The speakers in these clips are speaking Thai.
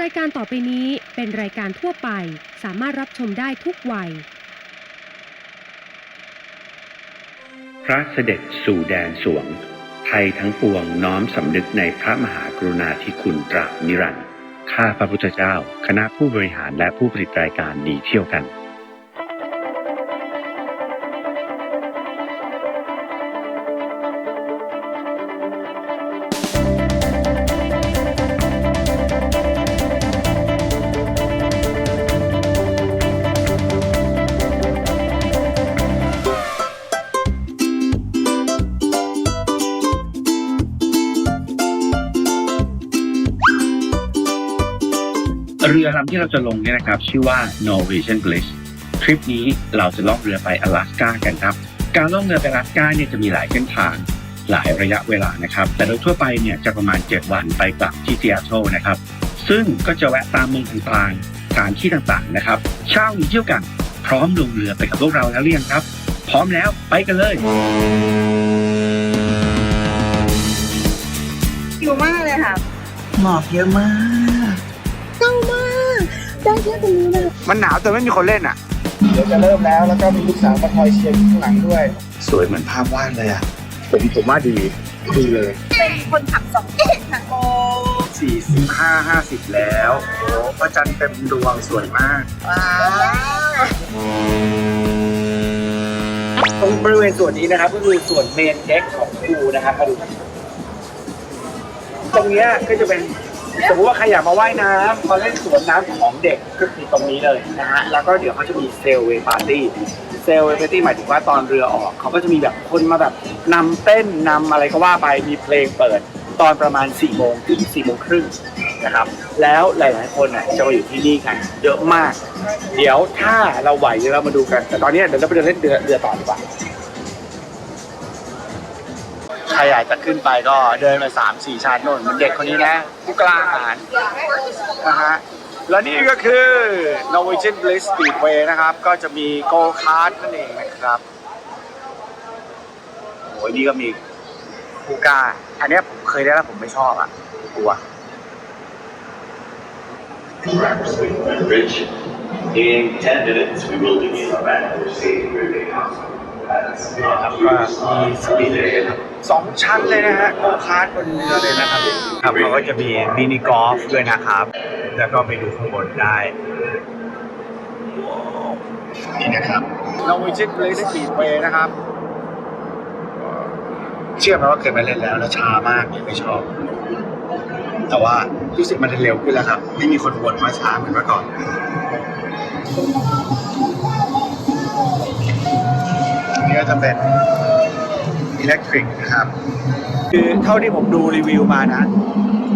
รายการต่อไปนี้เป็นรายการทั่วไป สามารถรับชมได้ทุกวัย พระเสด็จสู่แดนสวง ไทยทั้งปวงน้อมสำนึกในพระมหากรุณาธิคุณตราบนิรันดร์ข้าพระพุทธเจ้า คณะผู้บริหารและผู้ผลิตรายการดีเที่ยวกัน เรือลำที่เราจะลงเนี่ยนะครับ ชื่อว่า Norwegian Bliss ทริปนี้เราจะล่องเรือไปอลาสก้ากันครับ การล่องเรือไปอลาสก้าเนี่ยจะมีหลายเส้นทางหลายระยะเวลานะครับ แต่โดยทั่วไปเนี่ยจะประมาณ 7 วันไปกลับที่ซีแอตเทิลนะครับ ซึ่งก็จะแวะตามเมืองต่างๆสถานที่ต่างๆนะครับ เช่าหนีเที่ยวกันพร้อมลงเรือไปกับพวกเราแล้วหรือยังครับ พร้อมแล้วไปกันเลยชิวมากเลยค่ะ หมอกเยอะมากเศร้ามาก ได้แค่ตรงนี้เลยมันหนาวแต่ไม่มีคนเล่นอะ เดี๋ยวจะเริ่มแล้วแล้วก็มีลูกสาวมาคอยเชียร์อยู่ข้างหลังด้วย สวยเหมือนภาพวาดเลยอะ ผมผมว่าดีดีเลย เป็นคนขับสองเอ็ดค่ะโอ้45 50แล้วโอ้พระจันทร์เต็มดวงสวยมาก ว้าวตรงบริเวณส่วนนี้นะครับ ก็คือส่วนเมนเด็กของพูลนะครับมาดูตรงเนี้ยก็จะเป็น สมมติว่าใครอยากมาว่ายน้ำมาเล่นสวนน้ำของเด็กก็คือตรงนี้เลยนะฮะแล้วก็เดี๋ยวเขาจะมีเซลเวปาร์ตี้เซลเวปาร์ตี้หมายถึงว่าตอนเรือออกเขาก็จะมีแบบคนมาแบบนำเต้นนำอะไรก็ว่าไปมีเพลงเปิด ตอนประมาณ4ี่โมงถึง4ี่โมงครึ่งนะครับแล้วหลาย ๆ คนอะจะมาอยู่ที่นี่กันเยอะมาก เดี๋ยวถ้าเราไหวเดี๋ยวเรามาดูกัน แต่ตอนนี้เดี๋ยวเราไปเดินเล่นเรือเรือต่อดีกว่า รอยากจะขึ้นไปก็เดินไปสามสี่ชั้นโน่นเหมันเด็กคนนี้นะผู้กล้าหาญนะฮะและนี่ก็คือ Norwegian Bliss Speedway นะครับ ก็จะมีโกคาร์ทนั่นเองนะครับโอ้ยนี่ก็มีผู้กล้า อันนี้ผมเคยได้แล้วผมไม่ชอบอะกลัว Rich, in 10 minutes, we will begin our battle for safe r i v e r House. Manual safe riveting. ครับก็มีสปีดเลยนะครับสองชั้นเลยนะฮะโกคาร์ทบนเรือเลยนะครับครับเขาก็จะมีมินิกอล์ฟด้วยนะครับ แล้วก็ไปดูข้างบนได้นี่นะครับ Norwegian Bliss Speedway นะครับ เชื่อไหมว่าเคยมาเล่นแล้วแล้วช้ามากเลยไม่ชอบ แต่ว่ารู้สึกมันเร็วขึ้นแล้วครับ ไม่มีคนบ่นว่าช้าเหมือนเมื่อก่อนอันนี้ ก็จะเป็นอิเล็กทริกนะครับ คือเท่าที่ผมดูรีวิวมานะ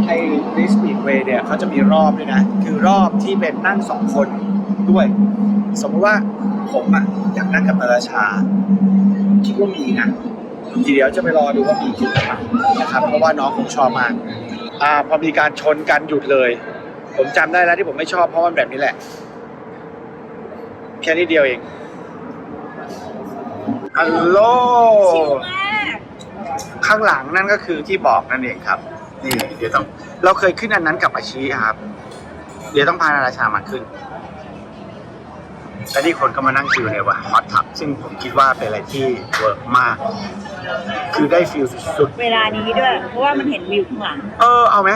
ไอ้ดิสปีดเวย์เนี่ยเขาจะมีรอบด้วยนะ คือรอบที่เป็นนั่งสองคนด้วย สมมติว่าผมอะอยากนั่งกับนาราชา คิดว่ามีนะทีเดียวจะไปรอดูว่ามีจริงหรือเปล่านะครับ เพราะว่าน้องผมชอบมากอ่าพอมีการชนกันหยุดเลย ผมจำได้แล้วที่ผมไม่ชอบเพราะมันแบบนี้แหละ แค่นี้เดียวเอง ฮัลโหล ชิวมากข้างหลังนั่นก็คือที่บอกนั่นเองครับ นี่เดี๋ยวต้อง เราเคยขึ้นอันนั้นกับอาชีครับ เดี๋ยวต้องพานาราชามาขึ้นและนี่คนก็มานั่งชิวในว่าฮอตทับซึ่งผมคิดว่าเป็นอะไรที่เวิร์กมาก คือได้ฟิลสุดเวลานี้ด้วย เพราะว่ามันเห็นวิวข้างหลัง ๆ เออเอาไหม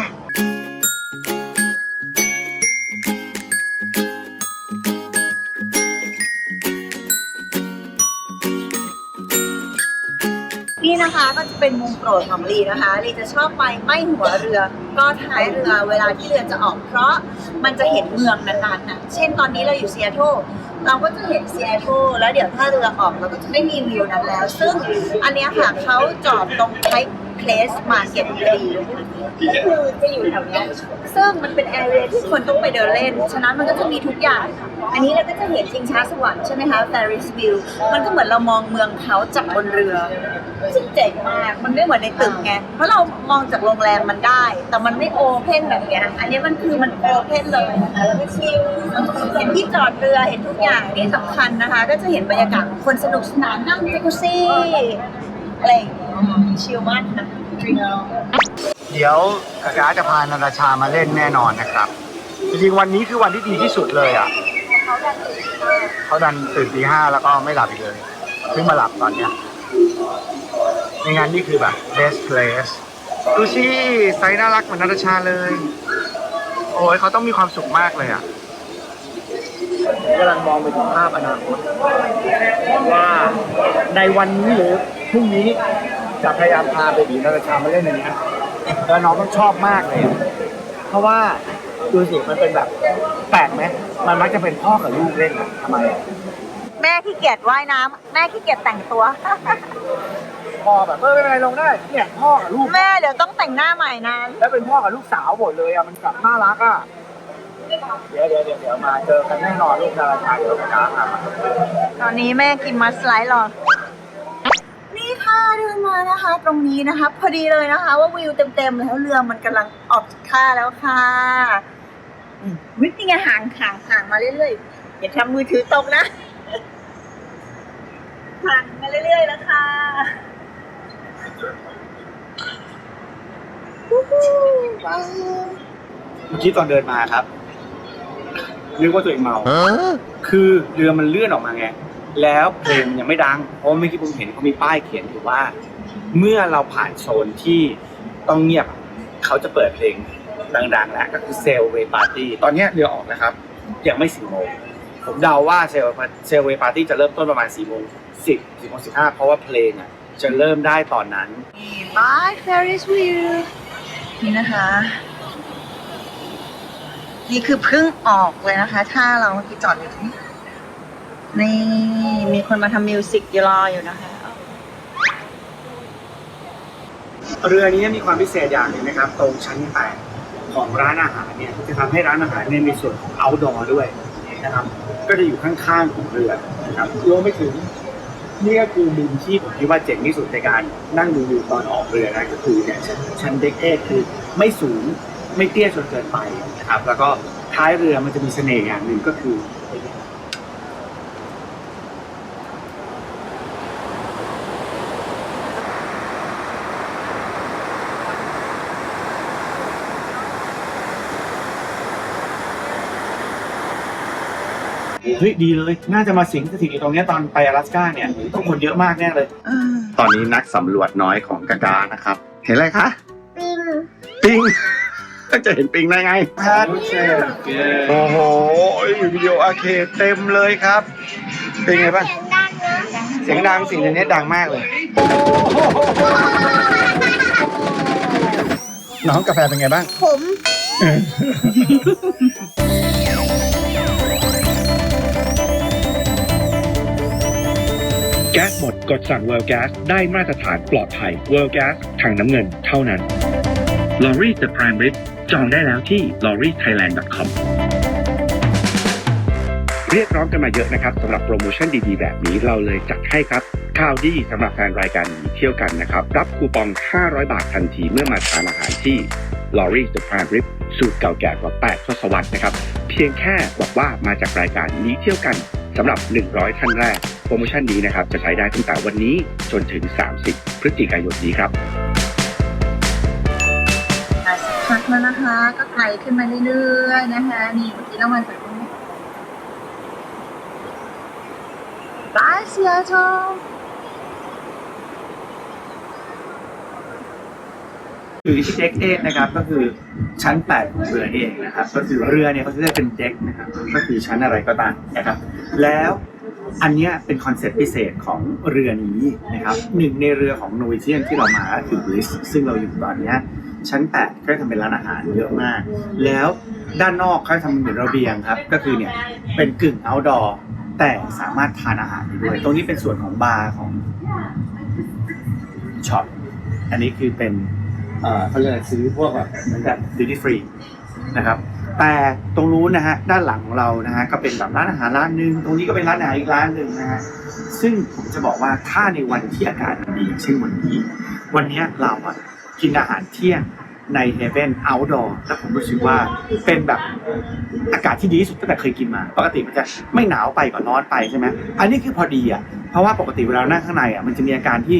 นะคะก็จะเป็นมุมโปรดของลีนะคะลีจะชอบไปไม่หัวเรือ ก็ท้ายเรือเวลาที่เรือจะออกเพราะมันจะเห็นเมืองนั้นๆน่ะเช่นตอนนี้เราอยู่เซียโตเทิลเราก็จะเห็นเซียโตแล้วเดี๋ยวถ้าเรือออกเราก็จะไม่มีวิวนั้นแล้ว ซึ่งอันเนี้ยค่ะเขาจอดตรงไทเพลสมาย ก็ตพอดีก็คือจะอยู่แถวเนี้ยซึ่งมันเป็นแอเรียที่คนต้องไปเดินเล่น ฉะนั้นมันก็จะมีทุกอย่าง อันนี้เราก็จะเห็นชิงช้าสวรรค์ใช่ไหมคะ Ferris wheel มันก็เหมือนเรามองเมืองเขาจากบนเรือซึ่งเจ๋งมาก มันไม่เหมือนในตึกไง เพราะเรามองจากโรงแรมมันได้ แต่มันไม่โอเพนแบบเนี้ย อันนี้มันคือมันโอเพนเลยนะคะแล้วก็ชิลเห็นที่จอดเรือ เห็นทุกอย่างที่สำคัญนะคะ ก็จะเห็นบรรยากาศคนสนุกสนานนั่งเจกุซี่อะไรอย่างเงี้ย ชิลมากนะเดี๋ยวกากาจะพานาราชามาเล่นแน่นอนนะครับ จริงๆวันนี้คือวันที่ดีที่สุดเลยอะเขาดันตื่นตีห้าแล้วก็ไม่หลับอีกเลยเพิ่งมาหลับตอนเนี้ยในงานนี่คือแบบ best place ดูสิไซส์น่ารักเหมือนนาตาชาเลย โอ้ยเขาต้องมีความสุขมากเลยอะกำลังมองไปถึงภาพอนาคตว่าในวันนี้หรือพรุ่งนี้ จะพยายามพาเบบีนาตาชามาเล่นในนี้แล้วน้องต้องชอบมากเลยอะเพราะว่าดูสิมันเป็นแบบแปลกไหมมันมักจะเป็นพ่อกับลูกเล่นอะทำไมอะแม่ขี้เกียจว่ายน้ำแม่ขี้เกียจแต่งตัว พ่อแบบเออไม่เป็นไรลงได้เนี่ยพ่อกับลูก แม่เดี๋ยวต้องแต่งหน้าใหม่นะแล้วเป็นพ่อกับลูกสาวหมดเลยอะมันกลับน่ารักอะเดี๋ยวเดี๋ยวเดี๋ยวเดี๋ยวมาเจอกันแน่นอนลูกดาราชายเดี๋ยวกระด้างอะตอนนี้แม่กินมัสไลด์รอ นี่ค่ะเดินมานะคะ ตรงนี้นะคะ พอดีเลยนะคะ ว่าวิวเต็มๆแล้วเรือมันกำลังออกจากท่าแล้วค่ะอืมวิธีไงห่างห่างห่างมาเรื่อยๆอย่าทำมือถือตกนะห่างมาเรื่อยๆแล้วค่ะวู้ฮู้ว้าวเมื่อกี้ตอนเดินมาครับนึกว่าตัวเองเมาคือเรือมันเลื่อนออกมาไง แล้วเพลงมันยังไม่ดัง เพราะเมื่อกี้ผมเห็นเขามีป้ายเขียนอยู่ว่า เมื่อเราผ่านโซนที่ต้องเงียบเขาจะเปิดเพลงดังๆแล้วก็คือเซลเวปาร์ตี้ตอนนี้เรือออกนะครับ ยังไม่สี่โมงผมเดาว่าเซลเซลเวปาร์ตี้จะเริ่มต้นประมาณสี่โมงสิบสี่โมงสิบห้าเพราะว่าเพลงอะจะเริ่มได้ตอนนั้นบาย Ferris wheel นี่นะคะ นี่คือเพิ่งออกเลยนะคะ ถ้าเราเมื่อกี้จอดอยู่ตรง นี่ มีคนมาทำมิวสิกยรออยู่นะคะ เรือนี้มีความพิเศษอย่างหนึ่งนะครับ ตรงชั้นแปดของร้านอาหารเนี่ยจะทำให้ร้านอาหารเนี่ยมีส่วนของ outdoor ด้วยนะครับ ก็จะอยู่ข้างๆของเรือนะครับรวมไปถึงนี่ก็คือมุมที่ผมคิดว่าเจ๋งที่สุดในการนั่งดูวิวตอนออกเรือนะก็คือเนี่ยชั้นชั้นเด็กเอคือไม่สูงไม่เตี้ยจนเกินไปนะครับแล้วก็ท้ายเรือมันจะมีเสน่ห์อย่างหนึ่งก็คือ เฮ้ยดีเลย น่าจะมาสิงสถิตอยู่ตรงเนี้ยตอนไปอลาสก้าเนี่ยต้องคนเยอะมากแน่เลยอืมตอนนี้นักสำรวจน้อยของกากานะครับ เห็นอะไรคะ ปิงปิง จะเห็นปิงได้ไงแพทโอ้โหวิดีโออาร์เคดเต็มเลยครับ เป็นไงบ้างเสียงดังสิ่งในนี้ดังมากเลย น้องกาแฟเป็นไงบ้าง ผม ดกดสั่ง World Gas ได้มาตรฐานปลอดภัย World Gas ถังน้ำเงินเท่านั้น l o r i The Prime Rib จองได้แล้วที่ l o r i Thailand com เรียกร้องกันมาเยอะนะครับสำหรับโปรโมชั่นดีๆ แบบนี้เราเลยจัดให้ครับข่าวดีสำหรับแฟนรายการหนีเที่ยวกันนะครับ รับคูปอง 500 บาททันทีเมื่อมาทานอาหารที่ l o r i The Prime Rib สูตรเก่าแก่กว่า 8 ทศวรรษนะครับ เพียงแค่บอกว่ามาจากรายการหนี้เที่ยวกันสำหรับ 100 ท่านแรก โปรโมชั่นนี้นะครับจะใช้ได้ตั้งแต่วันนี้จนถึง 30 พฤศจิกายนนี้ครับอะสักพักแล้วนะคะ ก็ไกลขึ้นมาเรื่อยๆนะคะนี่เมื่อกี้เรามาจากตรงนี้บายเซียโตคือที่เด็กเอกนะครับก็คือชั้น8ของเรือเองนะครับก็คือเรือเนี่ยเขาจะเรียกเป็นเด็กนะครับก็คือชั้นอะไรก็ตามนะครับแล้ว อันนี้เป็นคอนเซ็ปต์พิเศษของเรือนี้นะครับหนึ่งในเรือของโนวิเชียนที่เรามาก็คือ Bliss ซึ่งเราอยู่ตอนนี้ชั้น8ก็ทำเป็นร้านอาหารเยอะมาก แล้วด้านนอกเขาทำเหมือนระเบียงครับ ก็คือเนี่ยเป็นกึ่ง outdoor แต่สามารถทานอาหารได้ด้วย ตรงนี้เป็นส่วนของบาร์ของช็อปอันนี้คือเป็นเอ่อเขาเรียกซื้อพวกแบบเหมือนกับดิวตี้ฟรีนะครับ แต่ตรงนู้นนะฮะด้านหลังของเรานะฮะก็เป็นแบบร้านอาหารร้านหนึ่งตรงนี้ก็เป็นร้านอาหารอีกร้านหนึ่งนะฮะซึ่งผมจะบอกว่าถ้าในวันที่อากาศดีเช่นวันนี้ วันนี้เราอะกินอาหารเที่ยงในเฮเ e น outdoor แล้วผมรู้สึกว่าเป็นแบบอากาศที่ดีที่สุดตั้งแต่เคยกินมา ปกติมันจะไม่หนาวไปก็ร้อนไปใช่ไหมอันนี้คือพอดีอะเพราะว่าปกติเวลานั่งข้างในอะมันจะมีอาการที่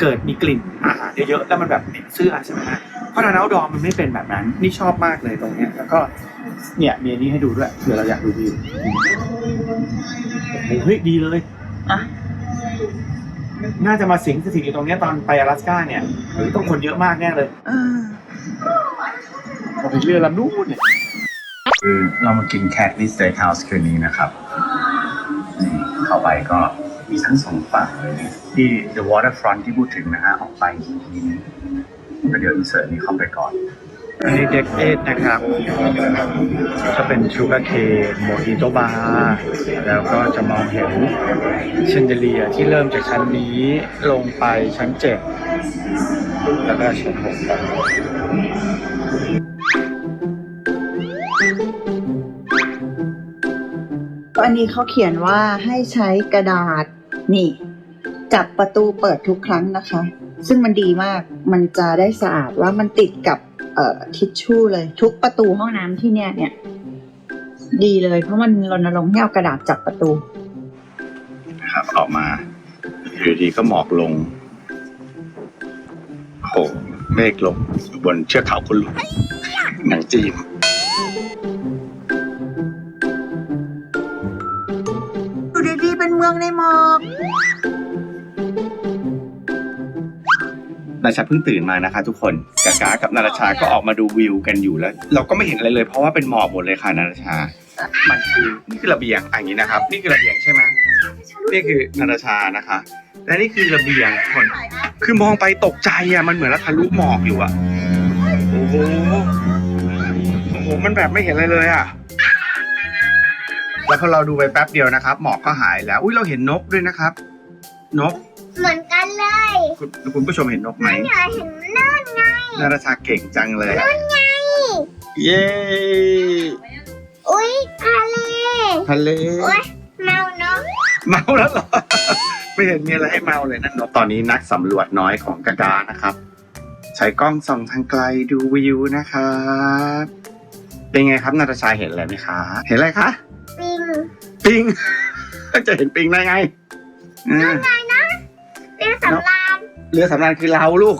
เกิดมีกลิ่นอาหารเยอะๆแล้วมันแบบเหม็นเสื้อใช่ไหมฮะเพราะทาง outdoor มันไม่เป็นแบบนั้น นี่ชอบมากเลยตรงเนี้ยแล้วก็ เนี่ยมีอันนี้ให้ดูด้วยเผื่อเราอยากดูวิวโอ้โหเฮ้ยดีเลย อ่ะ น่าจะมาสิงสถิตอยู่ตรงเนี้ยตอนไป阿拉斯ก้าเนี่ยหรือต้องคนเยอะมากแน่เลย เออ พอไปเรือลำนู้นเนี่ย คือเรามากินแคทนี่สเต็กเฮาส์คืนนี้นะครับนี่เข้าไปก็ มีทั้งสองฝั่งเลยเนี่ยที่ The Waterfront ที่พูดถึงนะฮะออกไปอีกทีนึงก็เดี๋ยวอินเสิร์ตนี้เข้าไปก่อนอันนี้เด็กเอทนะครับ จะเป็นชูการ์เคนโมฮิโตบาร์แล้วก็จะมองเห็นเชนเดเลียที่เริ่มจากชั้นนี้ลงไปชั้นเจ็ดแล้วก็ชั้นหกไปอันนี้เขาเขียนว่าให้ใช้กระดาษ นี่ จับประตูเปิดทุกครั้งนะคะ ซึ่งมันดีมาก มันจะได้สะอาดว่ามันติดกับเอ่อทิชชู่เลย ทุกประตูห้องน้ำที่เนี่ยเนี่ย ดีเลย เพราะมันรณรงค์ให้เอากระดาษจับประตู ครับออกมาอยู่ดีก็หมอกลงโอ้โหเมฆลงอยู่บนเชือกเขาคุณลุงหนังจีน มืองในหมอกนาชาเพิ่งตื่นมานะคะ ทุกคนกากากับนาราชาก็ออกมาดูวิวกันอยู่แล้ว เราก็ไม่เห็นอะไรเลย เพราะว่าเป็นหมอกหมดเลยค่ะนาราชา มันคือนี่คือระเบียงอย่างนี้นะครับ นี่คือระเบียงใช่ไหมนี่คือนาราชานะคะ และนี่คือระเบียงทุกคนคือมองไปตกใจอะมันเหมือนเราทะลุหมอกอยู่อะโอ้โหโอ้โหมันแบบไม่เห็นอะไรเลยอะ แล้วพอเราดูไปแป๊บเดียวนะครับ หมอกก็หายแล้ว อุ้ยเราเห็นนกด้วยนะครับ นกเหมือนกันเลยคุณคุณผู้ชมเห็นนกไหมอยากเห็นนั่นไงนาราชาเก่งจังเลยอะไง เย้อุ๊ยทะเลทะเลโอ๊ยเมาเนาะเมาแล้วเหรอ ไม่เห็นมีอะไรให้เมาเลยนะนกตอนนี้นักสำรวจน้อยของกากานะครับ ใช้กล้องส่องทางไกลดูวิวนะครับ เป็นไงครับนาตาชาเห็นอะไรไหมคะ เห็นอะไรคะ ปิงปิง จะเห็นปิงได้ไงอืมไงนะเรือสำราญเรือสำราญคือเราลูก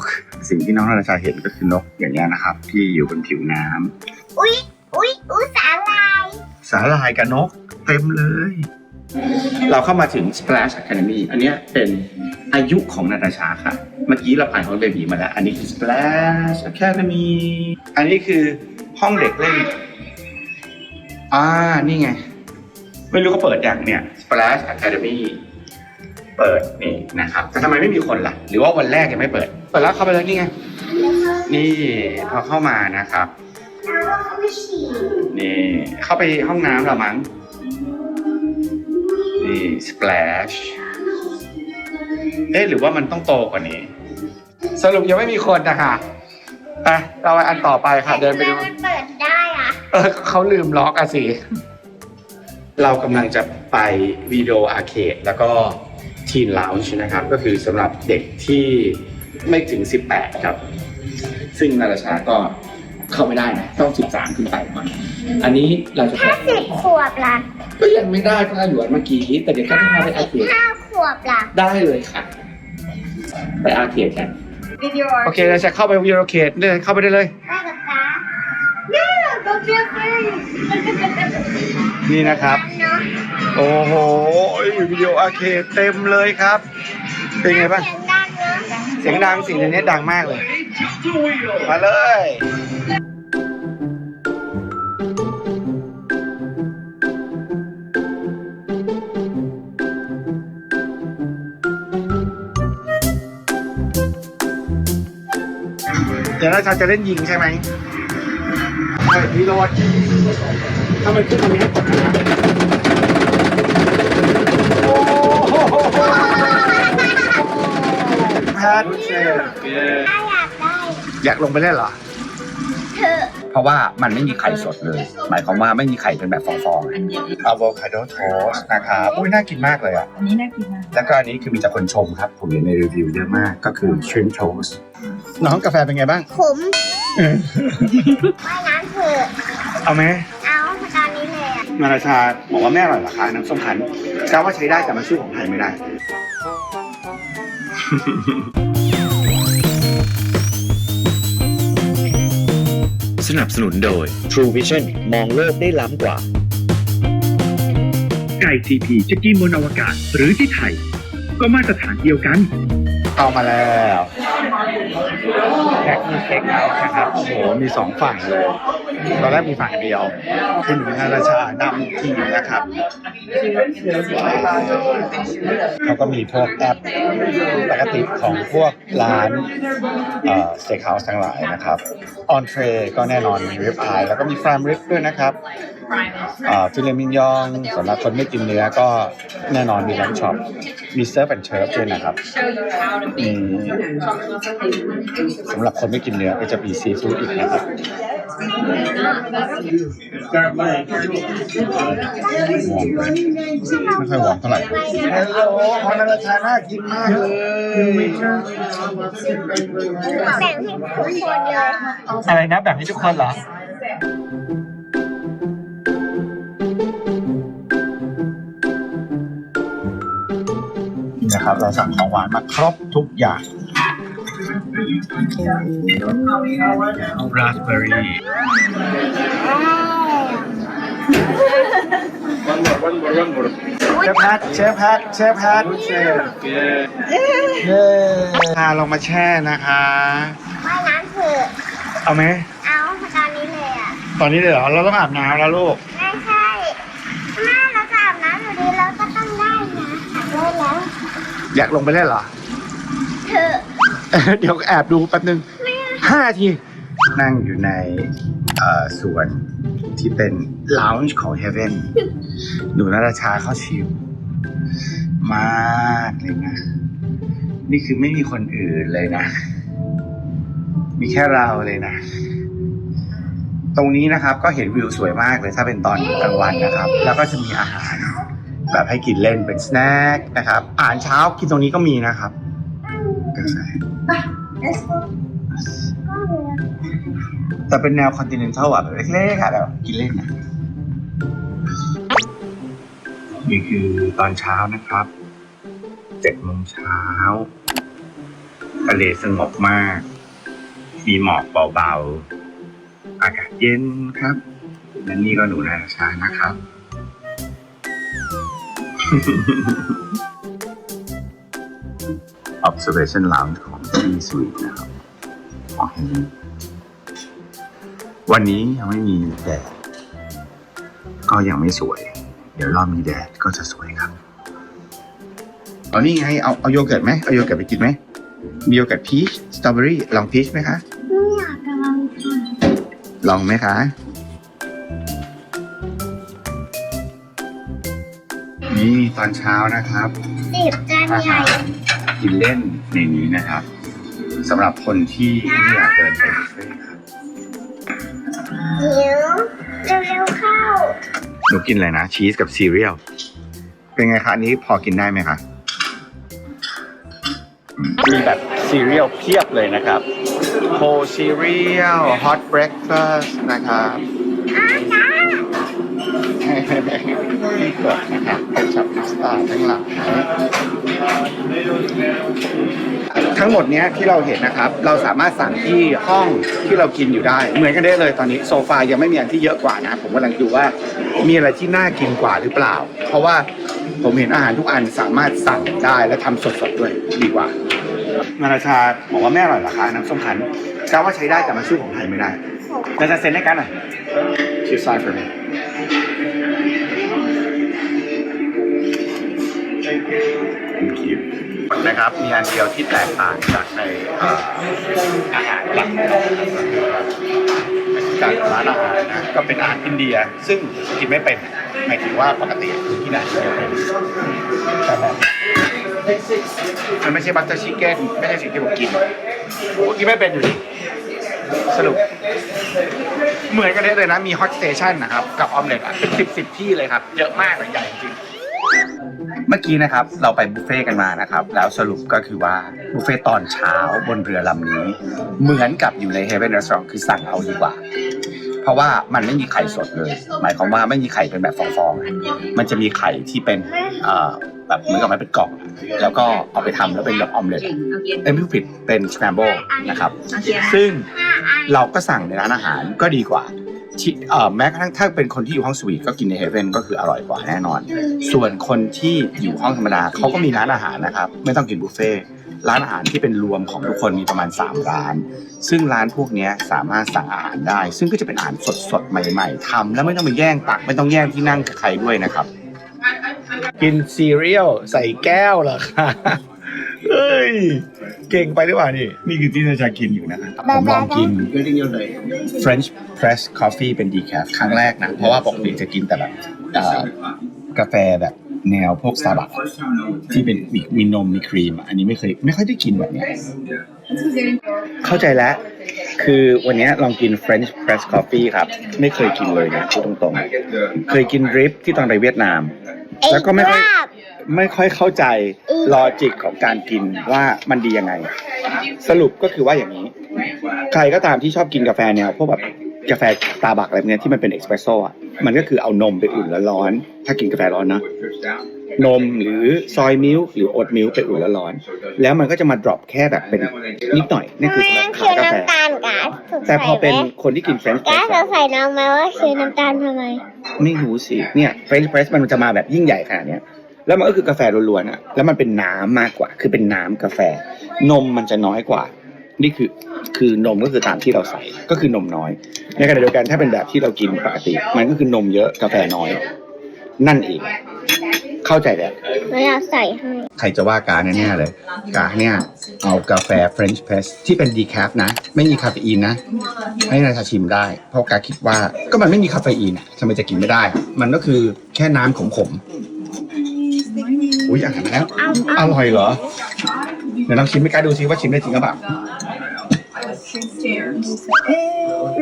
สิ่งที่น้องนาตาชาเห็นก็คือนกอย่างนี้ยนะครับ ที่อยู่บนผิวน้ำอุ๊ยอุ๊ยอุ๊ยสาลายสาหร่ายกับนกเต็มเลย เราเข้ามาถึง Splash Academy อันเนี้ยเป็นอายุของนาตาชาค่ะ เมื่อกี้เราผ่านของเบบีมาแล้ว อันนี้คือ Splash Academy อันนี้คือห้องเด็กเล่น อ่า นี่ไง ไม่รู้เขาเปิดอย่างเนี่ย Splash Academy เปิดนี่นะครับแต่ทำไมไม่มีคนล่ะ หรือว่าวันแรกยังไม่เปิด เปิดแล้วเข้าไปเลยนี่ไง นี่พอเข้ามานะครับแล้วก็เขาไปฉี่นี่เข้าไปห้องน้ำเหรามั้ง นี่ splash เอ๊ะหรือว่ามันต้องโตกว่านี้ สรุปยังไม่มีคนนะคะไปเราไปอันต่อไปค่ะ เดินไปดูมันเปิดได้อะเออเขาลืมล็อกอะสิ เรากำลังจะไปวีดีโออาร์เคดแล้วก็ทีนล o ว g e นะครับ ก็คือสำหรับเด็กที่ไม่ถึง 18 ครับ ซึ่งนาราชาก็เข้าไม่ได้นะ ต้อง 13 ขึ้นไปก่อนอันนี้เราจะไปถ้าสิบขวบล่ะก็ยังไม่ได้ก็หยวนเมื่อกี้ แต่เดี๋ยวก็จะพาไปอาร์เคดห้าขวบล่ะได้เลยค่ะ ไปอาร์เคดกัน วิดีโอโอเคเราจะเข้าไปวีดีโออาร์เคดเนี่ยเข้าไปได้เลยได้กับตาเนี่ยตัวเจ้าเป็นนี่นะครับเนาะ โอ้โหวิดีโออาเคเต็มเลยครับ เป็นไงบ้างเสียงดังเนาะเสียงดังสิ่งนี้ดังมากเลย มาเลยเดี๋ยวเราจะเล่นยิงใช่ไหมใช่รีโหลดถ้ามันขึ้นตรงนี้ แพทถ้าอยากได้อยากลงไปเล่นเหรอ เธอะเพราะว่ามันไม่มีไข่สดเลย หมายความว่าไม่มีไข่เป็นแบบฟองๆอะโวคาโดโทสนะครับอุ้ยน่ากินมากเลยอะ อันนี้น่ากินมากแล้วก็อันนี้คือมีแต่คนชมครับ ผมเห็นในรีวิวเยอะมากก็คือ shrimp toast น้องกาแฟเป็นไงบ้าง ขมว่ายน้ำเถอะเอาไหมเอาตอนนี้เลยอะนาราชาบอกว่าแม่อร่อยเหรอคะน้ำส้มคั้นกล้าว่าใช้ได้แต่มันสู้ของไทยไม่ได้ สนับสนุนโดย True Vision มองโลกได้ล้ำกว่า ไก่ซีพีจะกินบนอวกาศหรือที่ไทย ก็มาตรฐานเดียวกัน เข้ามาแล้วแท็กมีเช็คเอาท์นะครับโอ้โหมีสองฝั่งเลย ตอนแรกมีฝ่ายเดียว คุณหญิงอาราชานำทีมนะครับเขาก็มีพวกแอปปกติของพวกร้านสเต็กเฮาส์ทั้งหลายนะครับ ออนเทรก็แน่นอนมีริบอายแล้วก็มีฟรามริบด้วยนะครับ ฟิเลมินยองสำหรับคนไม่กินเนื้อก็แน่นอนมีร้านช็อปมีเซิร์ฟแอนด์เชิร์ฟด้วยนะครับอืมสำหรับคนไม่กินเนื้อก็จะมีซีฟู้ดอีกนะครับหอมเลยไม่ค่อยหวานเท่าไหร่ฮัลโหลฮอนาราชาน่ากินมากเลยแบ่งให้ทุกคนเลยอะไรนะแบ่งให้ทุกคนเหรอ นี่นะครับ เราสั่งของหวานมาครบทุกอย่างราสเบอร์รี่เชฟแพทเชฟแพทเชฟแพทเย้พาลงมาแช่นะคะ ว่ายน้ำเถอะเอาไหมเอาตอนนี้เลยอะ ตอนนี้เลยเหรอ เราต้องอาบน้ำแล้วลูก ไม่ใช่แม่เราจะอาบน้ำอยู่ดีเราก็ต้องได้นะอาบได้แล้ว อยากลงไปเล่นเหรอเถอะเดี๋ยวแอบดูแป๊บนึงห้าที นั่งอยู่ในเอ่อสวนที่เป็น lounge ของ Heaven หนูนาราชาเข้าชิลมากเลยนะ นี่คือไม่มีคนอื่นเลยนะ มีแค่เราเลยนะ ตรงนี้นะครับก็เห็นวิวสวยมากเลยถ้าเป็นตอนกลางวันนะครับ แล้วก็จะมีอาหาร แบบให้กินเล่นเป็นสแน็คนะครับอาหารเช้ากินตรงนี้ก็มีนะครับกาแฟแต่เป็นแนวคอนติเนนทัลอะแบบเล็กๆอะแบบกินเล่นนะนี่คือตอนเช้านะครับเจ็ดโมงเช้าทะเลสงบมาก มีหมอกเบาๆ อากาศเย็นครับและนี่ก็หนูนาชานะครับ observation lounge ของที่สวีทนะครับของเฮนวันนี้ยังไม่มีแดด ก็ยังไม่สวย เดี๋ยวรอบมีแดดก็จะสวยครับ เอานี่ไง เอาเอาโยเกิร์ตไหมเอาโยเกิร์ตไปกินไหม มีโยเกิร์ตพีชสตรอเบอรี่ลองพีชไหมคะไม่อยากกำลังค่ะลองไหมคะ นี่ตอนเช้านะครับสิบจานอาใหญ่หารกินเล่นในนี้นะครับสำหรับคนที่ไม่อยากเดินไปบุฟเฟ่ต์ครับหิวเร็วๆเข้า หนูกินอะไรนะชีสกับซีเรียลเป็นไงคะอันนี้พอกินได้ไหมคะมีแบบซีเรียลเพียบเลยนะครับโฮซีเรียลฮอตเบรคฟาสต์นะครับอ้าจ้า นี่เกิดนะครับเป็นชับพาสต้าทั้งหลายทั้งหมดเนี้ยที่เราเห็นนะครับ เราสามารถสั่งที่ห้องที่เรากินอยู่ได้ เหมือนกันได้เลยตอนนี้โซฟายังไม่มีอันที่เยอะกว่านะ ผมกำลังดูว่ามีอะไรที่น่ากินกว่าหรือเปล่า เพราะว่าผมเห็นอาหารทุกอันสามารถสั่งได้และทำสดๆด้วยดีกว่านาราชาบอกว่าแม่อร่อยเหรอคะน้ำส้มคั้นทราบว่าใช้ได้แต่มันสู้ของไทยไม่ได้นาจะเซ็นให้กันหน่อย She signed for me Thank you นะครับ มีอันเดียวที่แตกต่างจากในอาหารหลักจากร้านอาหารนะก็เป็นอาหารอินเดีย ซึ่งกินไม่เป็นหมายถึงว่าปกติคือที่ไหนกินเป็นแต่แบบมันไม่ใช่บัตเตอร์ชิคเก้นไม่ใช่สิ่งที่ผมกินผมกินไม่เป็นอยู่ดีสรุป เหมือนกันเลยนะ มีฮอตสเตชันนะครับ กับออมเล็ตเป็นสิบสิบที่เลยครับ เยอะมากเลยใหญ่จริง เมื่อกี้นะครับเราไปบุฟเฟ่ต์กันมานะครับ แล้วสรุปก็คือว่าบุฟเฟ่ต์ตอนเช้าบนเรือลำนี้ เหมือนกับอยู่ในเฮเ e น Restaurant คือสั่งเอาดีกว่า เพราะว่ามันไม่มีไข่สดเลย หมายความว่าไม่มีไข่เป็นแบบฟองๆอะมันจะมีไข่ที่เป็นเอ่อแบบเหมือนกับมันเป็นกล่อง แล้วก็เอาไปทำแล้วเป็นแบบออมเล็ตเอ้ยไม่ผิดเป็นสแครมเบิลนะครับ ซึ่งเราก็สั่งในร้านอาหารก็ดีกว่า ที่เอ่อแม้กระทั่งถ้าเป็นคนที่อยู่ห้องสวีทก็กินในเฮเว่นก็คืออร่อยกว่าแน่นอน ส่วนคนที่อยู่ห้องธรรมดาเขาก็มีร้านอาหารนะครับ ไม่ต้องกินบุฟเฟ่ต์ร้านอาหารที่เป็นรวมของทุกคนมีประมาณ 3 ร้าน ซึ่งร้านพวกเนี้ยสามารถสั่งอาหารได้ ซึ่งก็จะเป็นอาหารสดๆ ใหม่ๆทำแล้วไม่ต้องไปแย่งตักไม่ต้องแย่งที่นั่งกับใครด้วยนะครับ กินซีเรียลใส่แก้วเหรอคะเฮ้ ยเก่งไปหรือเปล่านี่ นี่คือที่นาจะกินอยู่นะครับผมลองกิน French press coffee เป็น decaf ครั้งแรกนะ เพราะว่าปกติจะกินแต่แบบเอ่อกาแฟแบบแนวพวกซาบักที่เป็นมีมีนมมีครีมอะอันนี้ไม่เคยไม่ค่อยได้กินแบบเนี้ยเข้าใจแล้ว คือวันนี้ลองกิน French press coffee ครับ ไม่เคยกินเลยนะพูดตรงๆ เคยกินดริปที่ตอนไปเวียดนาม แล้วก็ไม่ค่อย ไม่ค่อยเข้าใจลอจิกของการกินว่ามันดียังไง สรุปก็คือว่าอย่างนี้ ใครก็ตามที่ชอบกินกาแฟแนวพวกแบบกาแฟตาบักอะไรพวกเนี้ยที่มันเป็นเอสเปรสโซ่อะมันก็คือเอานมไปอุ่นแล้วร้อน ถ้ากินกาแฟร้อนนะนมหรือซอยมิลค์หรือโอ๊ตมิลค์ไปอุ่นแล้วร้อน แล้วมันก็จะมาดรอปแค่แบบเป็นนิดหน่อยนี่คือแม่สำหรับคือขายกาแฟน้ำตาลก๊าซถูกแต่พอเป็นใส่ไหมคนที่กินเฟรนช์ก๊าซเราใส่น้ำไหมว่าคือน้ำตาลทำไม ไม่รู้สิเนี่ยเฟรนช์เพรสมันจะมาแบบยิ่งใหญ่ขนาดเนี้ย แล้วมันก็คือกาแฟล้วนๆอะแล้วมันเป็นน้ำมากกว่า คือเป็นน้ำกาแฟ นมมันจะน้อยกว่า นี่คือคือนมก็คือตามที่เราใส่ ก็คือนมน้อย ในขณะเดียวกันถ้าเป็นแบบที่เรากินปกติ มันก็คือนมเยอะกาแฟน้อย นั่นเอง เข้าใจแล้วเวลาใส่ให้ ใครจะว่ากาแน่ๆเลย กาเนี่ยเอากาแฟ French press ที่เป็นดีแคฟนะ ไม่มีคาเฟอีนนะ ให้นายชาชิมได้ เพราะกาคิดว่าก็มันไม่มีคาเฟอีนอะทำไมจะกินไม่ได้ มันก็คือแค่น้ำขมๆ อุ้ยอาหารมาแล้วอร่อยเหรอ เดี๋ยวลองชิมไม่กล้าดูซิว่าชิมได้จริงหรือเปล่า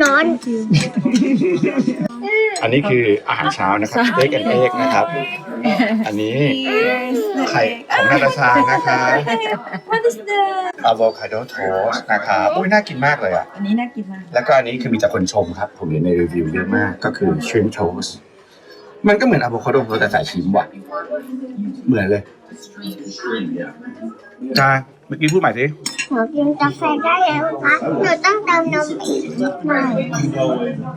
นอน อันนี้คืออาหารเช้านะครับสเต็กแอนเอกนะครับ อันนี้ไข่ของนาตาชานะคะอะโวคาโดโทสนะครับอุ้ยน่ากินมากเลยอะ อันนี้น่ากินมาก แล้วก็อันนี้คือมีแต่คนชมครับ ผมเห็นในรีวิวเยอะมากก็คือ shrimp toast มั นก็เหมือนอะโวคาโดโทสแต่ใส่ชิมว่ะ เหมือนเลย จ้าเมื่อกี้พูดใหม่สิหนูกินกาแฟได้แล้วนะหนูต้องเติมนมอีกนิดหน่อย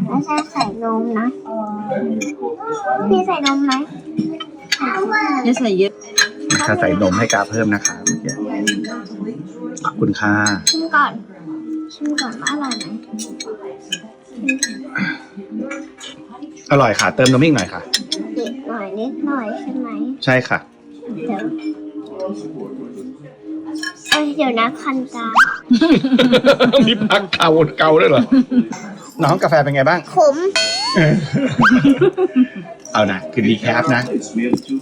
แล้วจะใส่นมนะพี่ใส่นมไหมจะใส่เยอะถ้าใส่นมให้กาเพิ่มนะคะเมื่อกี้ขอบคุณค่ะชิมก่อน ชิมก่อนว่าอร่อยไหม อร่อยค่ะ เติมนมอีกหน่อยค่ะ นิดหน่อยนิดหน่อยใช่ไหมใช่ค่ะ เดี๋ยวเอ้ยเดี๋ยวนะคันตามีพักเกาเกาด้วยเหรอ น้องกาแฟเป็นไงบ้าง ขมเอานะคือดีแคฟนะ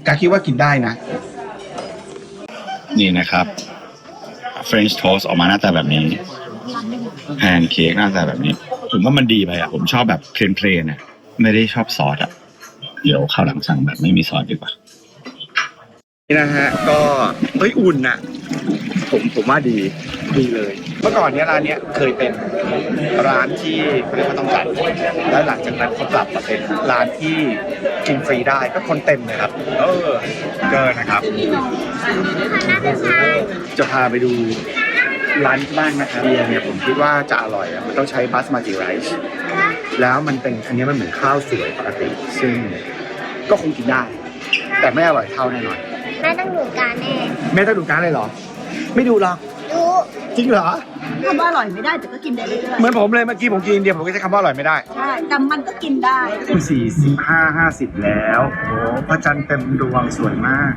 กาคิดว่ากินได้นะ นี่นะครับ French toast ออกมาหน้าตาแบบนี้แพนเค้กหน้าตาแบบนี้ ผมว่ามันดีไปอะ ผมชอบแบบเพลนๆอะ ไม่ได้ชอบซอสอะ เดี๋ยวข้าวหลังสั่งแบบไม่มีซอสดีกว่า นี่นะฮะ ก็เฮ้ยอุ่นน่ะ ผมผมว่าดีดีเลย เมื่อก่อนเนี้ยร้านเนี้ยเคยเป็นร้านที่เขาเรียกว่าต้องจัดแล้วหลังจากนั้นเขาปรับมาเป็นร้านที่กินฟรีได้ก็คนเต็มเลยครับ เออเกินนะครับ จะพาไปดูร้านบ้างนะครับเบียร์เนี่ยผมคิดว่าจะอร่อยอะมันต้องใช้บาสมาติไรซ์ แล้วมันเป็นอันนี้มันเหมือนข้าวสวยปกติ ซึ่งก็คงกินได้ แต่ไม่อร่อยเท่าแน่นอนแม่ต้องดูการแน่แม่ต้องดูการดเลยเหรอ ไม่ดูหรอกดูจริงเหรอคำว่าอร่อยไม่ได้แต่ก็กินได้เรื่อยเหมือนผมเลยเมื่อกี้ผมกินอินเดียผมก็ใช้คำว่าอร่อยไม่ได้ๆใช่แต่มันก็กินได้สี่สิบห้าห้าสิบแล้วโอ้พระจันทร์เต็มดวงสวยมาก